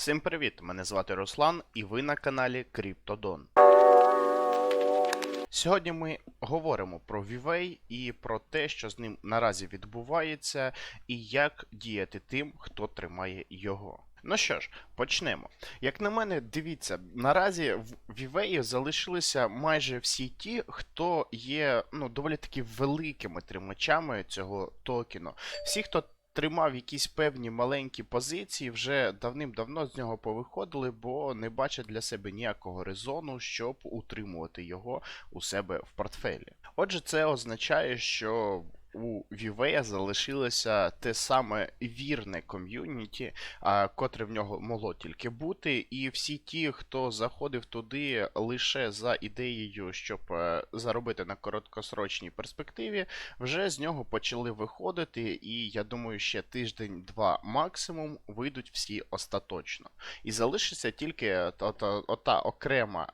Всім привіт! Мене звати Руслан, і ви на каналі Криптодон. Сьогодні ми говоримо про VVay і про те, що з ним наразі відбувається, і як діяти тим, хто тримає його. Ну що ж, почнемо. Як на мене, дивіться, наразі в VVay залишилися майже всі ті, хто є ну, доволі таки великими тримачами цього токену. Всі, хто тримав якісь певні маленькі позиції, вже давним-давно з нього повиходили, бо не бачать для себе ніякого резону, щоб утримувати його у себе в портфелі. Отже, це означає, що у Вівея залишилося те саме вірне ком'юніті, котре в нього могло тільки бути, і всі ті, хто заходив туди лише за ідеєю, щоб е, заробити на короткосрочній перспективі, вже з нього почали виходити, і я думаю, ще тиждень-два максимум вийдуть всі остаточно. І залишиться тільки ота, окрема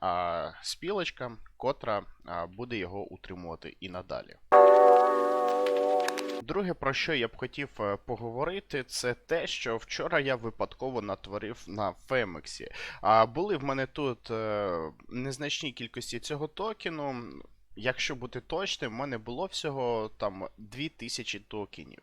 спілочка, котра буде його утримувати і надалі. Друге, про що я б хотів е, поговорити, це те, що вчора я випадково натворив на Фемексі. А були в мене тут е, незначні кількості цього токену. Якщо бути точним, в мене було всього там 2000 токенів.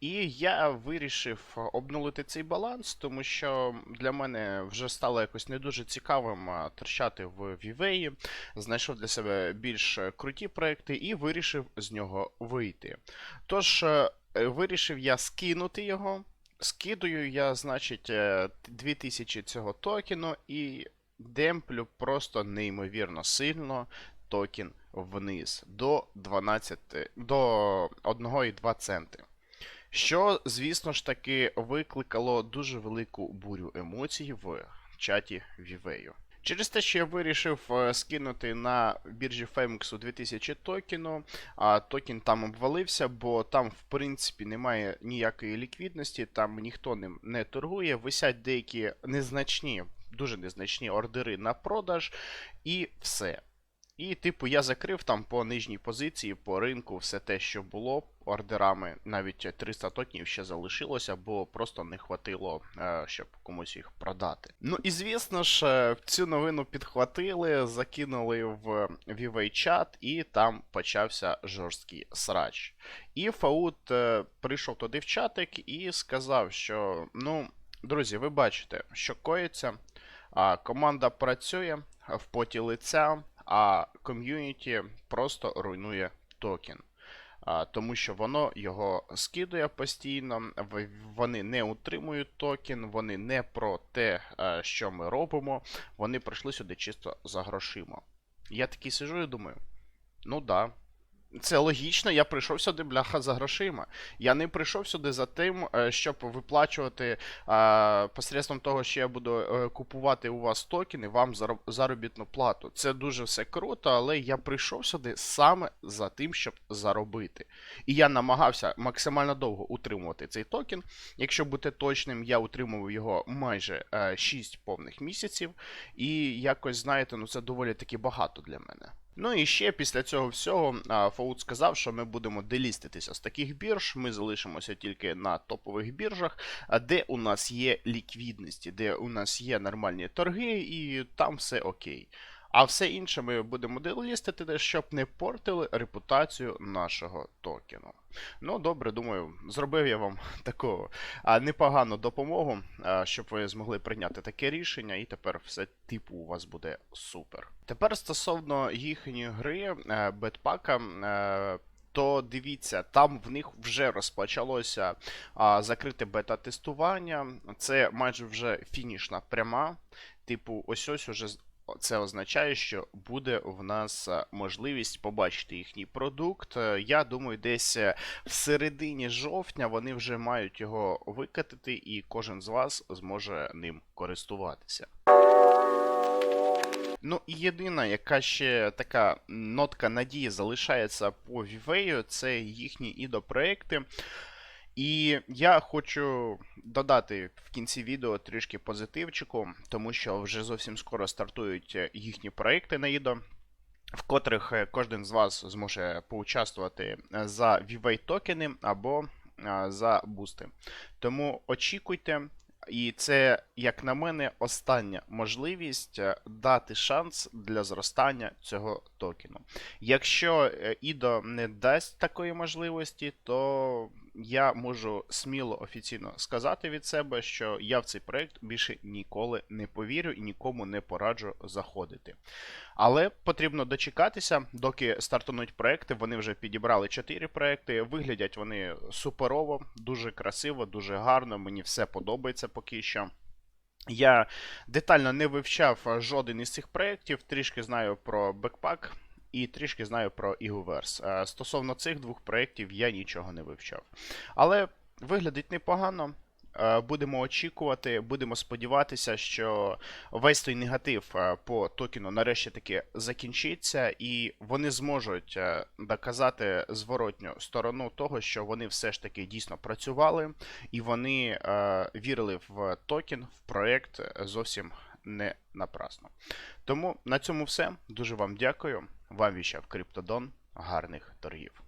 І я вирішив обнулити цей баланс, тому що для мене вже стало якось не дуже цікавим торчати в Вівеї. Знайшов для себе більш е, круті проекти і вирішив з нього вийти. Тож, е, е, вирішив я скинути його. Скидую я, значить, е, 2000 цього токену і демплю просто неймовірно сильно токен вниз до 12, до 1,2 центи. Що, звісно ж таки, викликало дуже велику бурю емоцій в чаті Вівею. Через те, що я вирішив е, скинути на біржі Femix 2000 токену, а токен там обвалився, бо там, в принципі, немає ніякої ліквідності, там ніхто ним не торгує, висять деякі незначні, дуже незначні ордери на продаж, і все. І, типу, я закрив там по нижній позиції, по ринку, все те, що було ордерами. Навіть 300 токенів ще залишилося, бо просто не хватило, е, щоб комусь їх продати. Ну і звісно ж, е, цю новину підхватили, закинули в VV чат, і там почався жорсткий срач. І Фаут е, прийшов туди в чатик і сказав, що ну, друзі, ви бачите, що коїться. Команда працює в поті лиця, а ком'юніті просто руйнує токен. Тому що воно його скидує постійно, вони не утримують токен, вони не про те, е, що ми робимо, вони прийшли сюди чисто за грошима. Я такий сижу і думаю: ну да. Це логічно, я прийшов сюди, бляха, за грошима. Я не прийшов сюди за тим, е, щоб виплачувати а, посредством того, що я буду е, купувати у вас токени, вам зароб- заробітну плату. Це дуже все круто, але я прийшов сюди саме за тим, щоб заробити. І я намагався максимально довго утримувати цей токен. Якщо бути точним, я утримував його майже е, 6 повних місяців. І якось, знаєте, ну це доволі таки багато для мене. Ну і ще після цього всього Фоут сказав, що ми будемо деліститися з таких бірж. Ми залишимося тільки на топових біржах, де у нас є ліквідності, де у нас є нормальні торги, і там все окей. А все інше ми будемо делістити, щоб не портили репутацію нашого токену. Ну, добре, думаю, зробив я вам таку непогану допомогу, щоб ви змогли прийняти таке рішення, і тепер все типу у вас буде супер. Тепер стосовно їхньої гри е, бетпака. е, То дивіться, там в них вже розпочалося а, закрите бета-тестування. Це майже вже фінішна пряма. Типу, ось ось уже це означає, що буде в нас е, можливість побачити їхній продукт. Е, Я думаю, десь е, в середині жовтня вони вже мають його викатити, і кожен з вас зможе ним користуватися. Ну і єдина, яка ще така нотка надії залишається по Вівею, це їхні ідо-проекти. І я хочу додати в кінці відео трішки позитивчику, тому що вже зовсім скоро стартують е, їхні проекти на ідо. В котрих е, кожен з вас зможе поучаствувати е, за VVay токени або за бусти. Тому очікуйте, І це, як на мене, остання можливість дати шанс для зростання цього токену. Якщо ІДО не дасть такої можливості, то я можу сміло офіційно сказати від себе, що я в цей проект більше ніколи не повірю і нікому не пораджу заходити. Але потрібно дочекатися, доки стартануть проекти. Вони вже підібрали 4 проекти. Виглядять вони суперово, дуже красиво, дуже гарно. Мені все подобається поки що. Я детально не вивчав жоден із цих проєктів, трішки знаю про бекпак і трішки знаю про Ігуверс. Е, Стосовно цих двох проєктів я нічого не вивчав. Але виглядить непогано. Е, Будемо очікувати, будемо сподіватися, що весь той негатив е, по токену нарешті таки закінчиться, і вони зможуть доказати зворотню сторону того, що вони все ж таки дійсно працювали, і вони вірили в токен, в проект зовсім не напрасно. Тому на цьому все. Дуже вам дякую. Вам віщав Криптодон. Гарних торгів.